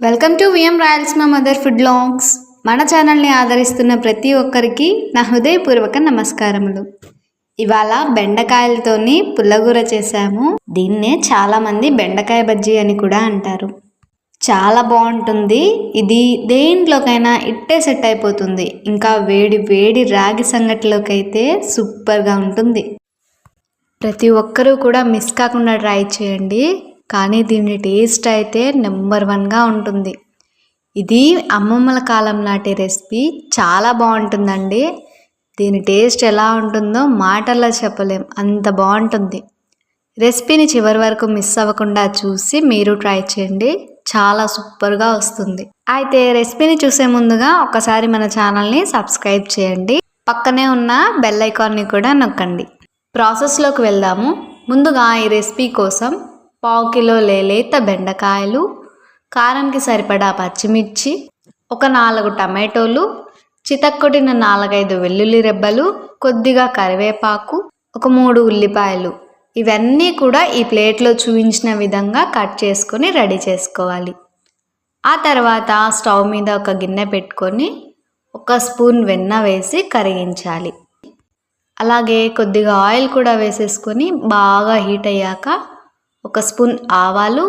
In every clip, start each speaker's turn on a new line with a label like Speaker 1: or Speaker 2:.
Speaker 1: Welcome to VM Royals మా mother food లాంగ్స్. మన ఛానల్ని ఆదరిస్తున్న ప్రతి ఒక్కరికి నా హృదయపూర్వక నమస్కారములు. ఇవాళ బెండకాయలతోని పుల్లగూర చేశాము. దీన్నే చాలామంది బెండకాయ బజ్జీ అని కూడా అంటారు. చాలా బాగుంటుంది. ఇది దేంట్లోకైనా ఇట్టే సెట్ అయిపోతుంది. ఇంకా వేడి వేడి రాగి సంగటిలోకైతే సూపర్గా ఉంటుంది. ప్రతి ఒక్కరూ కూడా మిస్ కాకుండా ట్రై చేయండి. కానీ దీని టేస్ట్ అయితే నెంబర్ వన్గా ఉంటుంది. ఇది అమ్మమ్మల కాలం నాటి రెసిపీ. చాలా బాగుంటుందండి. దీని టేస్ట్ ఎలా ఉంటుందో మాటల్లో చెప్పలేం. అంత బాగుంటుంది. రెసిపీని చివరి వరకు మిస్ అవ్వకుండా చూసి మీరు ట్రై చేయండి. చాలా సూపర్గా వస్తుంది. అయితే రెసిపీని చూసే ముందుగా ఒకసారి మన ఛానల్ని సబ్స్క్రైబ్ చేయండి. పక్కనే ఉన్న బెల్ ఐకాన్ని కూడా నొక్కండి. ప్రాసెస్లోకి వెళ్దాము. ముందుగా ఈ రెసిపీ కోసం పావు కిలో లేత బెండకాయలు కారంకి సరిపడా పచ్చిమిర్చి ఒక నాలుగు టమాటోలు చితక్కొట్టిన నాలుగైదు వెల్లుల్లి రెబ్బలు కొద్దిగా కరివేపాకు ఒక మూడు ఉల్లిపాయలు. ఇవన్నీ కూడా ఈ ప్లేట్లో చూపించిన విధంగా కట్ చేసుకొని రెడీ చేసుకోవాలి. ఆ తర్వాత స్టవ్ మీద ఒక గిన్నె పెట్టుకొని ఒక స్పూన్ వెన్న వేసి కరిగించాలి. అలాగే కొద్దిగా ఆయిల్ కూడా వేసేసుకొని బాగా హీట్ అయ్యాక ఒక స్పూన్ ఆవాలు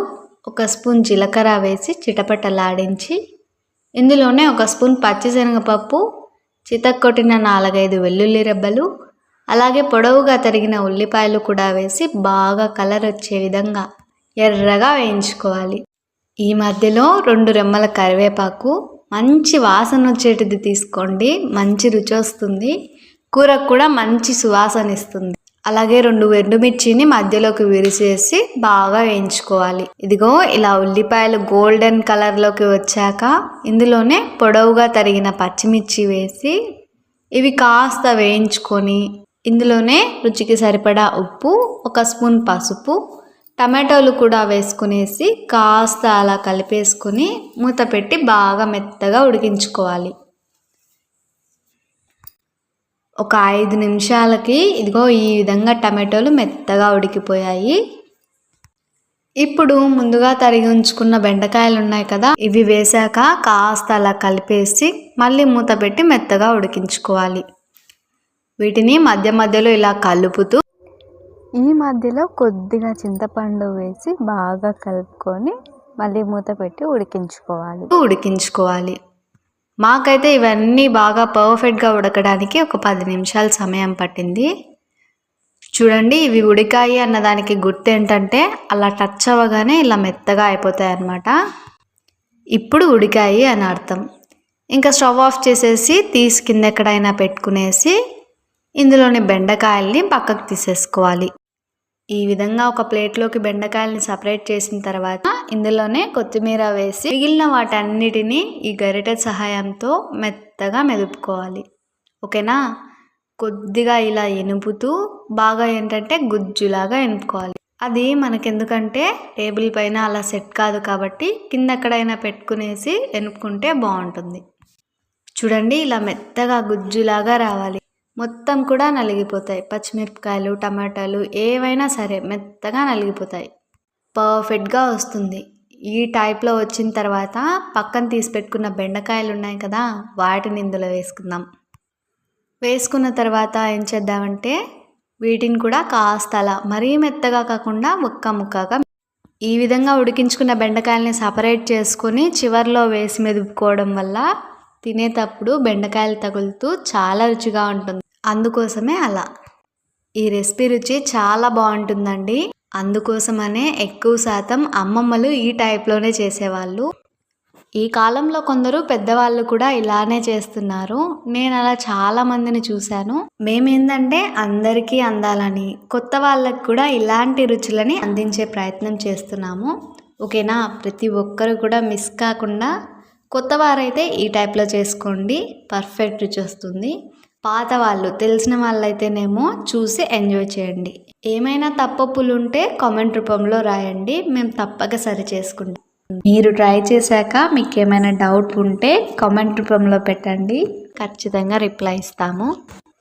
Speaker 1: ఒక స్పూన్ జీలకర్ర వేసి చిటపటలాడించి ఇందులోనే ఒక స్పూన్ పచ్చిశనగపప్పు చితక్కొట్టిన నాలుగైదు వెల్లుల్లి రెబ్బలు అలాగే పొడవుగా తరిగిన ఉల్లిపాయలు కూడా వేసి బాగా కలర్ వచ్చే విధంగా ఎర్రగా వేయించుకోవాలి. ఈ మధ్యలో రెండు రెమ్మల కరివేపాకు మంచి వాసన వచ్చేటిది తీసుకోండి మంచి రుచి వస్తుంది కూరకు కూడా మంచి సువాసన ఇస్తుంది. అలాగే రెండు ఎండుమిర్చిని మధ్యలోకి విరిసేసి బాగా వేయించుకోవాలి. ఇదిగో ఇలా ఉల్లిపాయలు గోల్డెన్ కలర్లోకి వచ్చాక ఇందులోనే పొడవుగా తరిగిన పచ్చిమిర్చి వేసి ఇవి కాస్త వేయించుకొని ఇందులోనే రుచికి సరిపడా ఉప్పు ఒక స్పూన్ పసుపు టమాటోలు కూడా వేసుకునేసి కాస్త అలా కలిపేసుకొని మూత పెట్టి బాగా మెత్తగా ఉడికించుకోవాలి. ఒక ఐదు నిమిషాలకి ఇదిగో ఈ విధంగా టమాటోలు మెత్తగా ఉడికిపోయాయి. ఇప్పుడు ముందుగా తరిగి ఉంచుకున్న బెండకాయలు ఉన్నాయి కదా ఇవి వేశాక కాస్త అలా కలిపేసి మళ్ళీ మూత పెట్టి మెత్తగా ఉడికించుకోవాలి. వీటిని మధ్య మధ్యలో ఇలా కలుపుతూ
Speaker 2: ఈ మధ్యలో కొద్దిగా చింతపండు వేసి బాగా కలుపుకొని మళ్ళీ మూత పెట్టి ఉడికించుకోవాలి.
Speaker 1: ఉడికించుకోవాలి. మాకైతే ఇవన్నీ బాగా పర్ఫెక్ట్గా ఉడకడానికి ఒక పది నిమిషాలు సమయం పట్టింది. చూడండి ఇవి ఉడికాయి అన్నదానికి గుర్తు ఏంటంటే అలా టచ్ అవ్వగానే ఇలా మెత్తగా అయిపోతాయి అన్నమాట. ఇప్పుడు ఉడికాయి అని అర్థం. ఇంకా స్టవ్ ఆఫ్ చేసేసి తీసి కింద ఎక్కడైనా పెట్టుకునేసి ఇందులోని బెండకాయల్ని పక్కకు తీసేసుకోవాలి. ఈ విధంగా ఒక ప్లేట్లోకి బెండకాయల్ని సపరేట్ చేసిన తర్వాత ఇందులోనే కొత్తిమీర వేసి మిగిలిన వాటన్నిటిని ఈ గరిటె సహాయంతో మెత్తగా మెదుపుకోవాలి. ఓకేనా? కొద్దిగా ఇలా ఎనుపుతూ బాగా ఏంటంటే గుజ్జులాగా ఎనుపుకోవాలి. అది మనకెందుకంటే టేబుల్ పైన అలా సెట్ కాదు కాబట్టి కింద ఎక్కడైనా పెట్టుకునేసి ఎనుపుకుంటే బాగుంటుంది. చూడండి ఇలా మెత్తగా గుజ్జులాగా రావాలి. మొత్తం కూడా నలిగిపోతాయి. పచ్చిమిరపకాయలు టమాటాలు ఏవైనా సరే మెత్తగా నలిగిపోతాయి. పర్ఫెక్ట్గా వస్తుంది. ఈ టైప్లో వచ్చిన తర్వాత పక్కన తీసి పెట్టుకున్న బెండకాయలు ఉన్నాయి కదా వాటిని ఇందులో వేసుకుందాం. వేసుకున్న తర్వాత ఏం చేద్దామంటే వీటిని కూడా కాస్త అలా మరీ మెత్తగా కాకుండా ముక్క ముక్కగా ఈ విధంగా ఉడికించుకున్న బెండకాయలని సపరేట్ చేసుకొని చివర్లో వేసి మెదుపుకోవడం వల్ల తినేటప్పుడు బెండకాయలు తగులుతూ చాలా రుచిగా ఉంటుంది. అందుకోసమే అలా. ఈ రెసిపీ రుచి చాలా బాగుంటుందండి. అందుకోసమనే ఎక్కువ శాతం అమ్మమ్మలు ఈ టైప్లోనే చేసేవాళ్ళు. ఈ కాలంలో కొందరు పెద్దవాళ్ళు కూడా ఇలానే చేస్తున్నారు. నేను అలా చాలా మందిని చూశాను. మేమేందంటే అందరికీ అందాలని కొత్త వాళ్ళకి కూడా ఇలాంటి రుచులని అందించే ప్రయత్నం చేస్తున్నాము. ఓకేనా? ప్రతి ఒక్కరు కూడా మిస్ కాకుండా కొత్త వారైతే ఈ టైప్లో చేసుకోండి. పర్ఫెక్ట్ రుచి వస్తుంది. పాత వాళ్ళు తెలిసిన వాళ్ళైతేనేమో చూసి ఎంజాయ్ చేయండి. ఏమైనా తప్పప్పులు ఉంటే కామెంట్ రూపంలో రాయండి. మేము తప్పక సరి చేసుకుంటాం. మీరు ట్రై చేశాక మీకు ఏమైనా డౌట్ ఉంటే కామెంట్ రూపంలో పెట్టండి. ఖచ్చితంగా రిప్లై ఇస్తాము.